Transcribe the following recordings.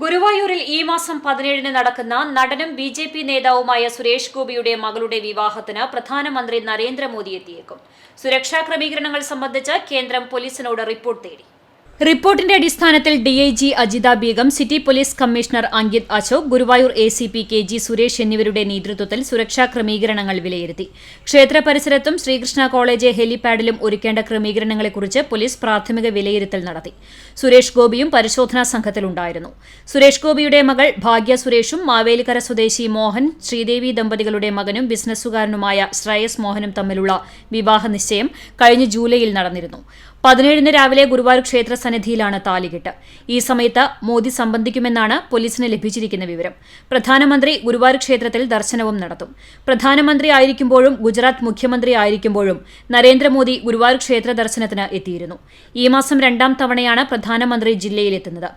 ഗുരുവായൂരിൽ ഈ മാസം പതിനേഴിന് നടക്കുന്ന നടനും ബി ജെ പി നേതാവുമായ സുരേഷ് ഗോപിയുടെ മകളുടെ വിവാഹത്തിന് പ്രധാനമന്ത്രി നരേന്ദ്രമോദി എത്തിയേക്കും. സുരക്ഷാ ക്രമീകരണങ്ങൾ സംബന്ധിച്ച് കേന്ദ്രം പോലീസിനോട് റിപ്പോർട്ട് തേടി. റിപ്പോർട്ടിന്റെ അടിസ്ഥാനത്തിൽ DIG Ajitha Beegum city police commissioner Ankit Ashok Guruvayur A C P K G Suresh എന്നിവരുടെ നേതൃത്വത്തിൽ സുരക്ഷാ ക്രമീകരണങ്ങൾ വിലയിരുത്തി. ക്ഷേത്ര പരിസരത്തും ശ്രീകൃഷ്ണ കോളേജ് ഹെലിപാഡിലും ഒരുക്കേണ്ട ക്രമീകരണങ്ങളെക്കുറിച്ച് പോലീസ് പ്രാഥമിക വിലയിരുത്തൽ നടത്തി. സുരേഷ് ഗോപിയും പരിശോധനാ സംഘത്തിലുണ്ടായിരുന്നു. സുരേഷ് ഗോപിയുടെ മകൾ ഭാഗ്യ സുരേഷും മാവേലിക്കര സ്വദേശി മോഹൻ ശ്രീദേവി ദമ്പതികളുടെ മകനും ബിസിനസ്സുകാരനുമായ ശ്രേയസ് മോഹനും തമ്മിലുള്ള വിവാഹ നിശ്ചയം കഴിഞ്ഞ ജൂലൈയിൽ നടന്നിരുന്നു. പതിനേഴിന് രാവിലെ ഗുരുവായൂർ ക്ഷേത്ര സന്നിധിയിലാണ് താലികെട്ട്. ഈ സമയത്ത് മോദി സംബന്ധിക്കുമെന്നാണ് പോലീസിന് ലഭിച്ചിരിക്കുന്ന വിവരം. പ്രധാനമന്ത്രി ഗുരുവായൂർ ക്ഷേത്രത്തിൽ ദർശനവും നടത്തും. പ്രധാനമന്ത്രി ആയിരിക്കുമ്പോഴും ഗുജറാത്ത് മുഖ്യമന്ത്രി ആയിരിക്കുമ്പോഴും നരേന്ദ്രമോദി ഗുരുവായൂർ ക്ഷേത്ര ദർശനത്തിന് എത്തിയിരുന്നു. ഈ മാസം രണ്ടാം തവണയാണ് പ്രധാനമന്ത്രി ജില്ലയിലെത്തുന്നത്.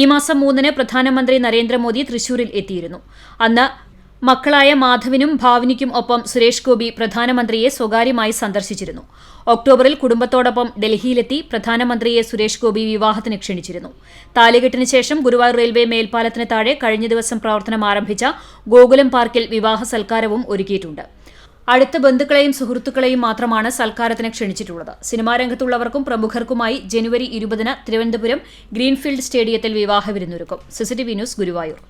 ഈ മാസം മൂന്നിന് പ്രധാനമന്ത്രി നരേന്ദ്രമോദി തൃശൂരിൽ എത്തിയിരുന്നു. അന്ന് മക്കളായ മാധവിനും ഭാവനിക്കും ഒപ്പം സുരേഷ് ഗോപി പ്രധാനമന്ത്രിയെ സ്വകാര്യമായി സന്ദർശിച്ചിരുന്നു. ഒക്ടോബറിൽ കുടുംബത്തോടൊപ്പം ഡൽഹിയിലെത്തി പ്രധാനമന്ത്രിയെ സുരേഷ് ഗോപി വിവാഹത്തിന് ക്ഷണിച്ചിരുന്നു. താലികെട്ടിന് ശേഷം ഗുരുവായൂർ റെയിൽവേ മേൽപ്പാലത്തിന് താഴെ കഴിഞ്ഞ ദിവസം പ്രവർത്തനം ആരംഭിച്ച ഗോകുലം പാർക്കിൽ വിവാഹ സൽക്കാരവും ഒരുക്കിയിട്ടുണ്ട്. അടുത്ത ബന്ധുക്കളെയും സുഹൃത്തുക്കളെയും മാത്രമാണ് സൽക്കാരത്തിന് ക്ഷണിച്ചിട്ടുള്ളത്. സിനിമാ രംഗത്തുള്ളവർക്കും പ്രമുഖർക്കുമായി ജനുവരി ഇരുപതിന് തിരുവനന്തപുരം ഗ്രീൻഫീൽഡ് സ്റ്റേഡിയത്തിൽ വിവാഹ വിരുന്നൊരുക്കും. CCTV news Guruvayur.